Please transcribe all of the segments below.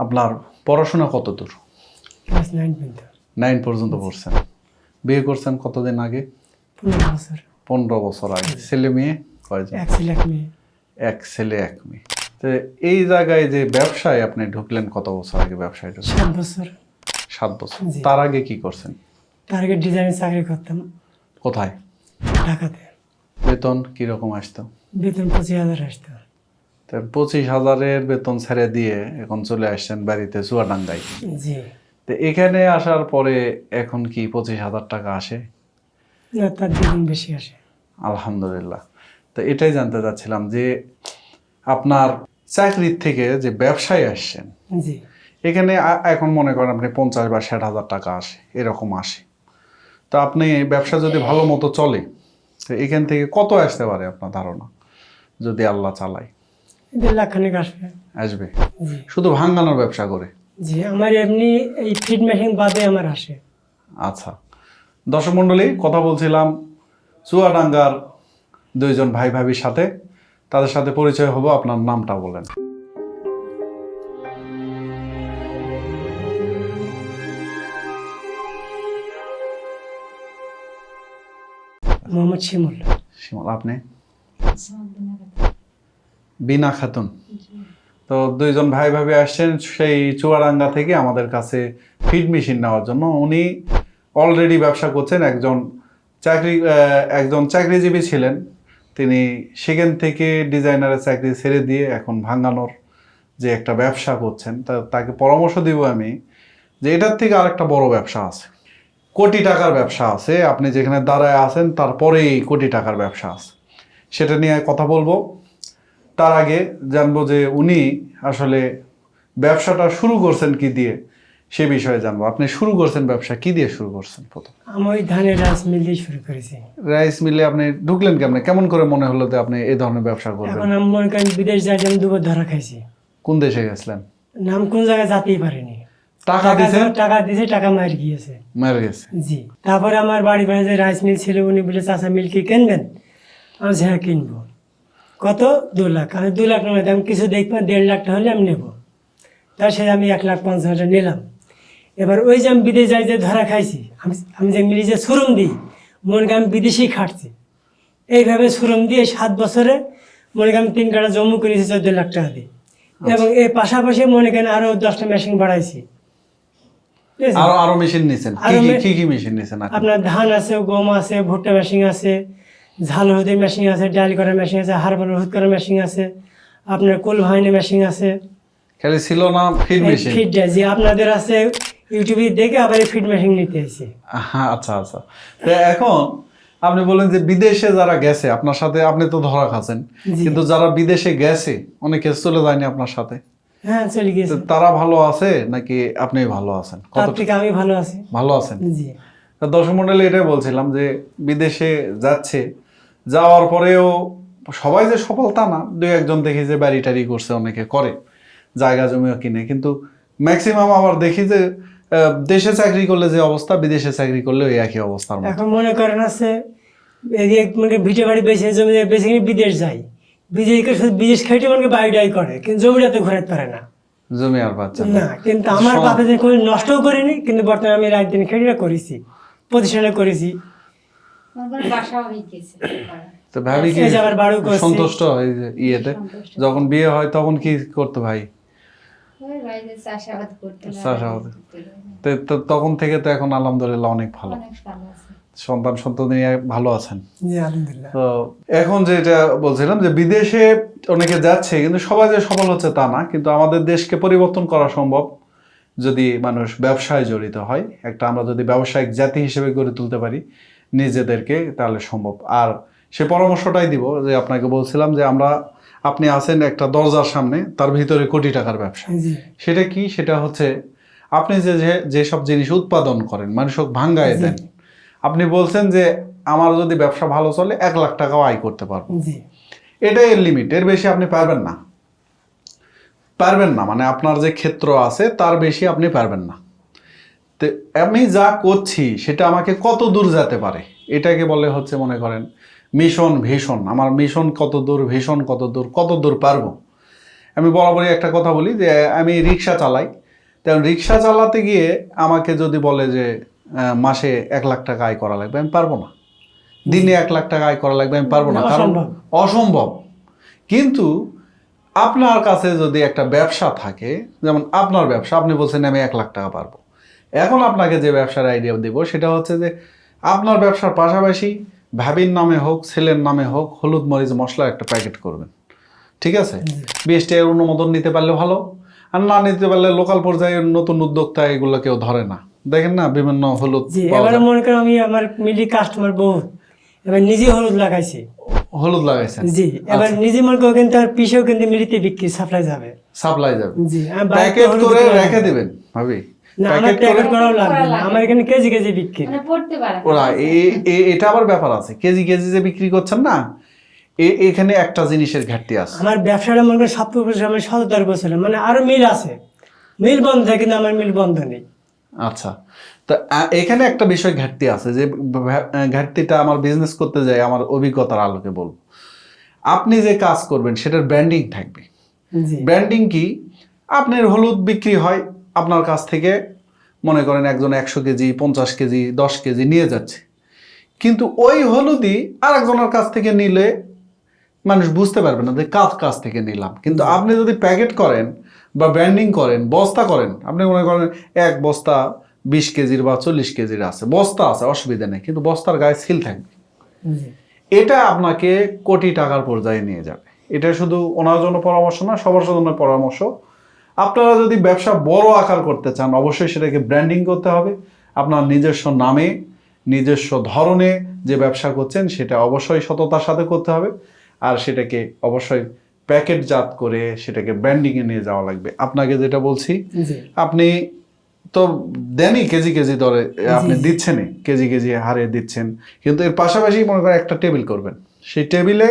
আপনার পড়াশোনা কত দূর? ক্লাস নাইন পর্যন্ত। নাইন পর্যন্ত পড়ছেন। বিয়ে করছেন কতদিন আগে? পনেরো বছর। পনেরো বছর আগে। ছেলে মেয়ে কয়জন? এক ছেলে এক মেয়ে। এক ছেলে এক মেয়ে। তো এই জায়গায় যে ব্যবসায় আপনি ঢুকলেন কত বছর আগে ব্যবসায় ঢুকলেন? সাত বছর। সাত বছর। জি। তার আগে কি করছেন? তার আগে ডিজাইনের চাকরি করতাম। কোথায়? ঢাকাতে। বেতন কীরকম আসতো? বেতন পঁচিশ হাজার আসতো। তো পঁচিশ হাজারের বেতন ছেড়ে দিয়ে এখন চলে আসছেন বাড়িতে চুয়াডাঙ্গায়। জি। তো এখানে আসার পরে এখন কি পঁচিশ হাজার টাকা আসে? না তার দ্বিগুণ বেশি আসে। আলহামদুলিল্লাহ। তো এটাই জানতে চাচ্ছিলাম যে আপনার চাকরির থেকে যে ব্যবসায় আসছেন জি। এখানে এখন মনে করেন আপনি পঞ্চাশ বা ষাট হাজার টাকা আসে এরকম আসে। তো আপনি ব্যবসা যদি ভালো মতো চলে তো এখান থেকে কত আসতে পারে আপনার ধারণা? যদি আল্লাহ চালায়। দেড় লাখ খানিক আসবে। আসবে? শুধু ভাঙ্গানোর ব্যবসা করে? জি আমার এমনি এই ফিড মেশিন বাদে আমার আসে। আচ্ছা। দর্শক মণ্ডলী কথা বলছিলাম চুয়াডাঙ্গার দুইজন ভাই ভাবির সাথে। তাদের সাথে পরিচয় হব আপনার নামটা বলেন। মোহাম্মদ শিমুল। শিমল আপনি? বিনা খাতুন। তো দুইজন ভাই ভাবি আসছেন সেই চুয়াডাঙ্গা থেকে আমাদের কাছে ফিড মেশিন নেওয়ার জন্য। উনি অলরেডি ব্যবসা করছেন, একজন চাকরি একজন চাকরিজীবী ছিলেন। তিনি সেখান থেকে ডিজাইনারের চাকরি ছেড়ে দিয়ে এখন ভাঙানোর যে একটা ব্যবসা করছেন, তা, তাকে পরামর্শ দিব আমি যে এটার থেকে আরেকটা বড় ব্যবসা আছে। কোটি টাকার ব্যবসা আছে। আপনি যেখানে দাঁড়ায় আছেন, তারপরেই কোটি টাকার ব্যবসা আছে। সেটা নিয়ে কথা বলব। তার আগে জানব যে উনি আসলে ব্যবসাটা শুরু করছেন কি দিয়ে? সে বিষয়ে জানব। আপনি শুরু করছেন ব্যবসা কি দিয়ে শুরু করছেন প্রথম? আমি ওই ধানের রাইস মিল দিয়ে শুরু করেছি। রাইস মিলে আপনি ঢুকলেন কেমন? কেমন করে মনে হলো যে আপনি এই ধরনের ব্যবসা করবেন? এখন আমি মনে করেন বিদেশ যাই আমি দুবার ধরা খাইছি। কোন দেশে গেছিলেন? নাম কোন জায়গায় যেতেই পারিনি। টাকা দিয়েছেন টাকা দিয়েছে টাকা মার গিয়েছে। মেরে গেছে। জি। তারপরে আমার বাড়ি বাড়ি যে রাইস মিল ছিল উনি বলে চাষা মিল কি কিনবেন? আমি হ্যাঁ কিনবো। কত? দু লাখ। আমি দু লাখ নেব আমি কিছু দেখব দেড় লাখ টাকা হলে আমি নেব। তার সাথে আমি এক লাখ পঞ্চাশ হাজার নিলাম। এবার ওই যে আমি বিদেশ যাই যে ধরা খাইছি আমি আমি যে মিলি যে সুরম দিই মনে করি আমি বিদেশেই খাটছি। এইভাবে সুরম দিয়ে সাত বছরে মনে করি আমি তিন কাটা জম্মু করেছি চোদ্দ লাখ টাকা দিয়ে। এবং এর পাশাপাশি মনে করেন আরও দশটা মেশিন বাড়াইছি। আরও আরও মেশিন নিছেন। কি কি মে- কি কি মেশিন নিছেন আপনার ধান আছে গম আছে ভুট্টা মেশিন আছে ঝাল হলুদের মেশিন আছে ডাল করার মেশিন আছে হারবাল হলুদ করার মেশিন আছে আপনার কোল ভাইনের মেশিন আছে। খালি ছিল না ফিড মেশিন ফিড যে আপনাদের আছে ইউটিউবে দেখে আবার ফিড মেশিন নিতে এসে হ্যাঁ আচ্ছা আচ্ছা। তো এখন আপনি বলেন যে বিদেশে যারা গেছে আপনার সাথে আপনি তো ধরা খাচ্ছেন কিন্তু যারা বিদেশে গেছে অনেকে চলে যায়নি আপনার সাথে? হ্যাঁ চলে তো গিয়েছে তারা ভালো আছে নাকি আপনি ভালো আছেন? কত থেকে আমি ভালো আছি। ভালো আছেন? জি। দর্শক মন্ডলী এটাই বলছিলাম যে বিদেশে যাচ্ছে যাওয়ার পরেও সবাই যে সফল তা না দুই একজন দেখি যে বাড়ি টাড়ি করছে অনেকে করে জায়গা জমিও কিনে। কিন্তু ম্যাক্সিমাম আবার দেখি যে দেশে চাকরি করলে যে অবস্থা বিদেশে চাকরি করলে ওই একই অবস্থার মতো এখন মনে করেন আছে এদিকে মানে ভিটে বাড়ি বেশি জমি বেশি কিনে বিদেশ যায়। বিদেশ বিদেশ খাইতে মনে বাড়িটাই করে কিন্তু জমিটা তো ঘুরাতে পারে না। জমি আর পাচ্ছে না কিন্তু আমার বাপে যে কোনো নষ্টও করিনি কিন্তু বর্তমানে আমি রাত দিন খেটিটা করেছি প্রতিষ্ঠানে করেছি। তো ভাবি কি। সন্তুষ্ট এই যে ইয়েতে? যখন বিয়ে হয় তখন কি করতো ভাই? তখন থেকে তো এখন আলহামদুলিল্লাহ অনেক ভালো। অনেক ভালো আছে। সন্তান সন্তান ভালো আছেন। তো এখন যেটা বলছিলাম যে বিদেশে অনেকে যাচ্ছে কিন্তু সবাই যে সফল হচ্ছে তা না কিন্তু আমাদের দেশকে পরিবর্তন করা সম্ভব যদি মানুষ ব্যবসায় জড়িত হয়। একটা আমরা যদি ব্যবসায়িক জাতি হিসেবে গড়ে তুলতে পারি নিজেদেরকে তাহলে সম্ভব। আর সে পরামর্শটাই দিব যে আপনাকে বলছিলাম যে আমরা আপনি আছেন একটা দরজার সামনে তার ভিতরে কোটি টাকার ব্যবসা। সেটা কি? সেটা হচ্ছে আপনি যে যে- যেসব জিনিস উৎপাদন করেন মানুষক ভাঙ্গায় দেন আপনি বলছেন যে আমার যদি ব্যবসা ভালো চলে এক লাখ টাকাও আয় করতে পারব। এটাই এর লিমিট এর বেশি আপনি পারবেন না। পারবেন না মানে আপনার যে ক্ষেত্র আছে তার বেশি আপনি পারবেন না। তো আমি যা করছি সেটা আমাকে কত দূর যেতে পারে? এটাকে বলে হচ্ছে মনে করেন মিশন ভীষণ আমার মিশন কত দূর ভীষণ কত দূর কত দূর পারব? আমি বরাবরই একটা কথা বলি যে আমি রিক্সা চালাই। তেমন রিক্সা চালাতে গিয়ে আমাকে যদি বলে যে মাসে এক লাখ টাকা আয় করা লাগবে আমি পারব না। দিনে এক লাখ টাকা আয় করা লাগবে আমি পারব না কারণ অসম্ভব। কিন্তু আপনার কাছে যদি একটা ব্যবসা থাকে যেমন আপনার ব্যবসা আপনি বলছেন আমি এক লাখ টাকা পারব। এখন আপনাকে যে ব্যবসার আইডিয়া দেব সেটা হচ্ছে যে আপনার ব্যবসার পাশাপাশি ভাবির নামে হোক ছেলের নামে হোক হলুদ মরিচ মশলা একটা প্যাকেট করবেন। ঠিক আছে? বিএসটি এর অনুমোদন নিতে পারলে ভালো আর না নিতে পারলে লোকাল পর্যায়ে নতুন উদ্যোক্তা এগুলো কেউ ধরে না। দেখেন না বিভিন্ন হলুদ এবারে মনে করেন আমি আমার মিলি কাস্টমার বহুত এবার নিজে হলুদ লাগাইছি। হলুদ লাগাইছেন? জি এবার নিজে মনে করেন কিন্তু পিসেও কিন্তু মিলিতে বিক্রি সাপ্লাই যাবে। সাপ্লাই যাবে। জি প্যাকেট করে রেখে দিবেন ভাবি। না আমার প্যাকেট প্যাকেট করাও লাগবে না আমার এখানে কেজি কেজি বিক্রি। মানে পড়তে পারে ওরা এ- এ- এটা আবার ব্যাপার আছে। কেজি কেজি যে বিক্রি করছেন না এখানে একটা জিনিসের ঘাটতি আছে। আমার ব্যবসাটা মনে করেন সত্তর বছর আমি সততার বছর মানে আরও মিল আছে। মিল বন্ধ কিন্তু আমার মিল বন্ধ নেই। আচ্ছা। তো এখানে একটা বিষয় ঘাটতি আছে যে ঘাটতিটা আমার বিজনেস করতে যাই আমার অভিজ্ঞতার আলোকে বলব। আপনি যে কাজ করবেন সেটার ব্র্যান্ডিং থাকবে। ব্র্যান্ডিং কি? আপনার হলুদ বিক্রি হয় আপনার কাছ থেকে মনে করেন একজন একশো কেজি পঞ্চাশ কেজি দশ কেজি নিয়ে যাচ্ছে। কিন্তু ওই হলুদই আরেকজনের কাছ থেকে নিলে মানুষ বুঝতে পারবে না যে কাজ কাছ থেকে নিলাম। কিন্তু আপনি যদি প্যাকেট করেন বা ব্র্যান্ডিং করেন বস্তা করেন আপনি মনে করেন এক বস্তা বিশ কেজির বা চল্লিশ কেজির আছে বস্তা আছে অসুবিধা নেই কিন্তু বস্তার গায়ে সিল থাকবে। এটা আপনাকে কোটি টাকার পর্যায়ে নিয়ে যাবে। এটা শুধু ওনার জন্য পরামর্শ না সবার জন্য পরামর্শ। আপনারা যদি ব্যবসা বড় আকার করতে চান অবশ্যই সেটাকে ব্র্যান্ডিং করতে হবে। আপনার নিজস্ব নামে নিজস্ব ধরনে যে ব্যবসা করছেন সেটা অবশ্যই সততার সাথে করতে হবে। আর সেটাকে অবশ্যই প্যাকেটজাত করে সেটাকে ব্র্যান্ডিংয়ে নিয়ে যাওয়া লাগবে। আপনাকে যেটা বলছি আপনি তো দেনই কেজি কেজি দরে আপনি। দিচ্ছেনই কেজি কেজি হারে দিচ্ছেন। কিন্তু এর পাশাপাশি মনে করেন একটা টেবিল করবেন। সেই টেবিলে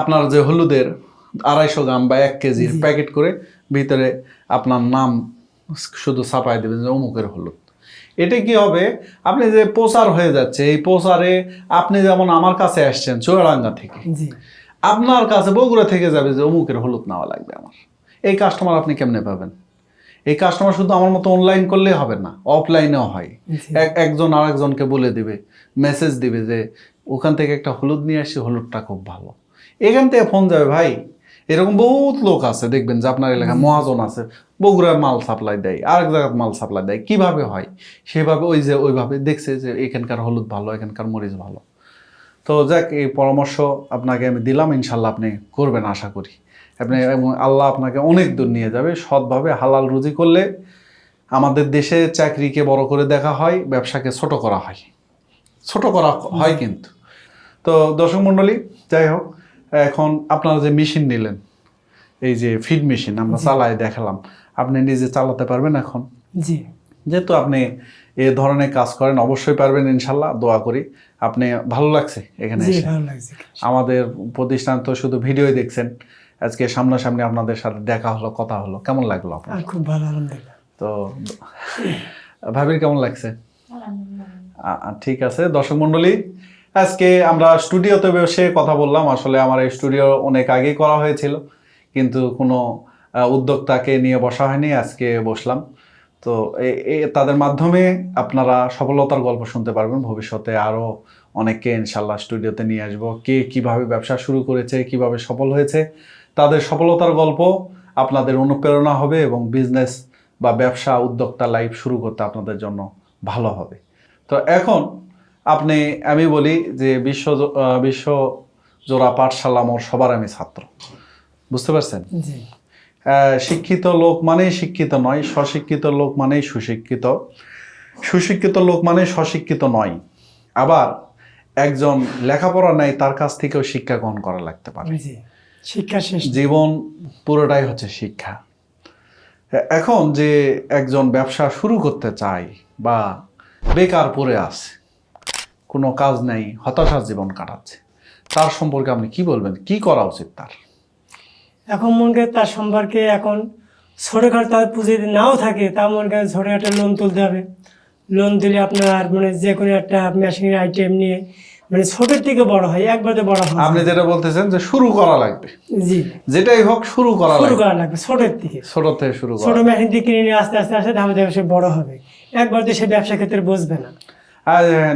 আপনার যে হলুদের আড়াইশো গ্রাম বা এক কেজির প্যাকেট করে ভিতরে আপনার নাম শুধু ছাপাই দেবেন যে অমুকের হলুদ। এটা কি হবে? আপনি যে প্রচার হয়ে যাচ্ছে এই প্রচারে আপনি যেমন আমার কাছে আসছেন চুয়াডাঙ্গা থেকে আপনার কাছে বগুড়া থেকে যাবে যে অমুকের হলুদ নেওয়া লাগবে আমার। এই কাস্টমার আপনি কেমনে পাবেন? এই কাস্টমার শুধু আমার মতো অনলাইন করলে হবে না অফলাইনেও হয়। এক একজন আরেকজনকে বলে দিবে মেসেজ দিবে যে ওখান থেকে একটা হলুদ নিয়ে আসি হলুদটা খুব ভালো। এখান থেকে ফোন যাবে ভাই এরকম বহুত লোক আছে দেখবেন যে আপনার এলাকায় মহাজন আছে বগুড়ার মাল সাপ্লাই দেয় আরেক জায়গায় মাল সাপ্লাই দেয় কীভাবে হয়? সেভাবে ওই যে ওইভাবে দেখছে যে এখানকার হলুদ ভালো এখানকার মরিচ ভালো। তো যাক এই পরামর্শ আপনাকে আমি দিলাম ইনশাল্লাহ আপনি করবেন আশা করি। আপনি এবং আল্লাহ আপনাকে অনেক দূর নিয়ে যাবে সৎভাবে হালাল রুজি করলে আমাদের দেশে চাকরিকে বড় করে দেখা হয় ব্যবসাকে ছোট করা হয়। ছোট করা হয় কিন্তু। তো দর্শক মণ্ডলী যাই হোক এখন আপনারা যে মেশিন নিলেন এই যে ফিড মেশিন আমরা চালাই দেখালাম আপনি নিজে চালাতে পারবেন এখন? জি। যেহেতু আপনি এ ধরনের কাজ করেন অবশ্যই পারবেন ইনশাল্লাহ দোয়া করি। আপনি ভালো লাগছে এখানে এসে? আমাদের প্রতিষ্ঠান তো শুধু ভিডিওই দেখছেন আজকে সামনাসামনি আপনাদের সাথে দেখা হলো কথা হলো। কেমন লাগল আপনার? খুব ভালো আলহামদুলিল্লাহ। তো ভাবির কেমন লাগছে? ঠিক আছে। দর্শক মণ্ডলী আজকে আমরা স্টুডিওতে বসে কথা বললাম। আসলে আমার এই স্টুডিও অনেক আগেই করা হয়েছিল, কিন্তু কোনো উদ্যোক্তাকে নিয়ে বসা হয়নি, আজকে বসলাম। তো তাদের মাধ্যমে আপনারা সফলতার গল্প শুনতে পারবেন। ভবিষ্যতে আরও অনেককে ইনশাল্লাহ স্টুডিওতে নিয়ে আসব। কে কীভাবে ব্যবসা শুরু করেছে, কীভাবে সফল হয়েছে, তাদের সফলতার গল্প আপনাদের অনুপ্রেরণা হবে এবং বিজনেস বা ব্যবসা উদ্যোক্তা লাইফ শুরু করতে আপনাদের জন্য ভালো হবে। তো এখন আপনি আমি বলি যে বিশ্ব বিশ্ব জোড়া পাঠশালা মোর সবার আমি ছাত্র। বুঝতে পারছেন? শিক্ষিত লোক মানেই শিক্ষিত নয় স্বশিক্ষিত লোক মানেই সুশিক্ষিত। সুশিক্ষিত লোক মানে স্বশিক্ষিত নয়। আবার একজন লেখাপড়া নাই তার কাছ থেকেও শিক্ষা গ্রহণ করা লাগতে পারে। শিক্ষা শেষ জীবন পুরোটাই হচ্ছে শিক্ষা। এখন যে একজন ব্যবসা শুরু করতে চায় বা বেকার পড়ে আছে কোনো কাজ নেই হতাশার জীবন কাটাচ্ছে। তার সম্পর্কে আপনি কি বলবেন? কি করা উচিত তার? এখন মনে তার সম্পর্কে এখন ছোটোখাটো তার পুঁজি যদি নাও থাকে তা মনে করেন ছোটো একটা লোন তুলতে হবে। লোন দিলে আপনার মানে যে কোনো একটা মেশিনের আইটেম নিয়ে মানে ছোটের থেকে বড় হয় একবারে বড় হয় আপনি যেটা বলতেছেন যে শুরু করা লাগবে। জি। যেটাই হোক শুরু করা শুরু করা লাগবে ছোটের থেকে। ছোট থেকে শুরু করা ছোট মেশিন দিয়ে কিনে নিয়ে আস্তে আস্তে আস্তে ধাপে ধাপে সে বড় হবে। একবার তো সে ব্যবসা ক্ষেত্রে বসবে না।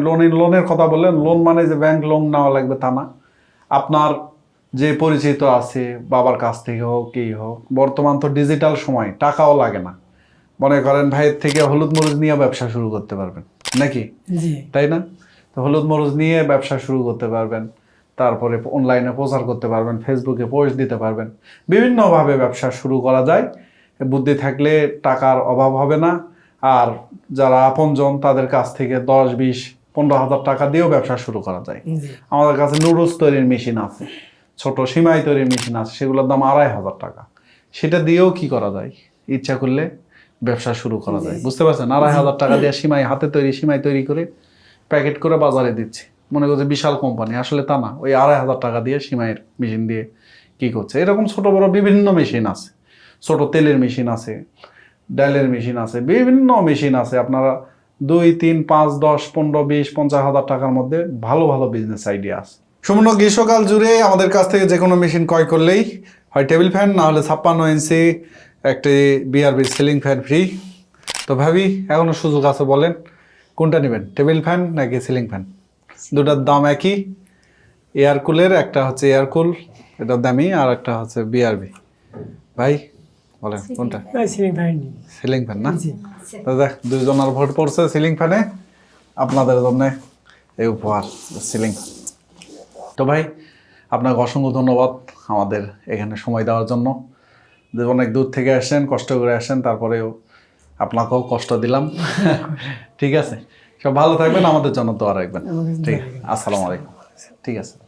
লোনের লোনের কথা বললেন। লোন মানে যে ব্যাংক লোন নেওয়া লাগবে তা না। আপনার যে পরিচিত আছে বাবার কাছ থেকে হোক কি হোক বর্তমান তো ডিজিটাল সময় টাকাও লাগে না। মনে করেন ভাইয়ের থেকে হলুদ মরিচ নিয়ে ব্যবসা শুরু করতে পারবেন নাকি? জি। তাই না? তো হলুদ মরিচ নিয়ে ব্যবসা শুরু করতে পারবেন তারপরে অনলাইনে প্রচার করতে পারবেন ফেসবুকে পোস্ট দিতে পারবেন। বিভিন্নভাবে ব্যবসা শুরু করা যায়। বুদ্ধি থাকলে টাকার অভাব হবে না। আর যারা আপনজন তাদের কাছ থেকে দশ বিশ পনেরো হাজার টাকা দিয়েও ব্যবসা শুরু করা যায়। আমাদের কাছে নুডলস তৈরির মেশিন আছে ছোট সিমাই তৈরির মেশিন আছে সেগুলোর দাম আড়াই হাজার টাকা। সেটা দিয়েও কি করা যায়? ইচ্ছা করলে ব্যবসা শুরু করা যায়। বুঝতে পারছেন? আড়াই হাজার টাকা দিয়ে সিমাই হাতে তৈরি সিমাই তৈরি করে প্যাকেট করে বাজারে দিচ্ছে। মনে করছে বিশাল কোম্পানি আসলে তা না। ওই আড়াই হাজার টাকা দিয়ে সিমাইয়ের মেশিন দিয়ে কি করছে? এরকম ছোট বড় বিভিন্ন মেশিন আছে। ছোট তেলের মেশিন আছে ডালের মেশিন আছে, বিভিন্ন মেশিন আছে। আপনারা দুই, তিন, পাঁচ, দশ, পনেরো, বিশ, পঞ্চাশ হাজার টাকার মধ্যে ভালো ভালো বিজনেস আইডিয়া আছে। সম্পূর্ণ গ্রীষ্মকাল জুড়ে আমাদের কাছ থেকে যে কোনো মেশিন ক্রয় করলেই হয় টেবিল ফ্যান না হলে ছাপ্পান্ন ইঞ্চি একটি বিআরবি সিলিং ফ্যান ফ্রি তো ভাবি এখনও সুযোগ আছে বলেন, কোনটা নেবেন টেবিল ফ্যান নাকি সিলিং ফ্যান দুটার দাম একই এয়ার কুলের একটা হচ্ছে এয়ার কুল এটার দামি, আর একটা হচ্ছে বিআরবি ভাই বলেন কোনটা? Ceiling fan. সিলিং ফ্যান না? জি। দুইজনের ভোট পড়ছে সিলিং ফ্যানে। আপনাদের জন্য এই উপহার সিলিং। ফ্যান তো ভাই আপনাকে অসংখ্য ধন্যবাদ আমাদের এখানে সময় দেওয়ার জন্য। যে অনেক দূর থেকে আসেন কষ্ট করে আসেন তারপরেও আপনাকেও কষ্ট দিলাম। ঠিক আছে? সব ভালো থাকবেন আমাদের জন্য দোয়া রাখবেন। ঠিক আছে? আসসালামু আলাইকুম। ঠিক আছে।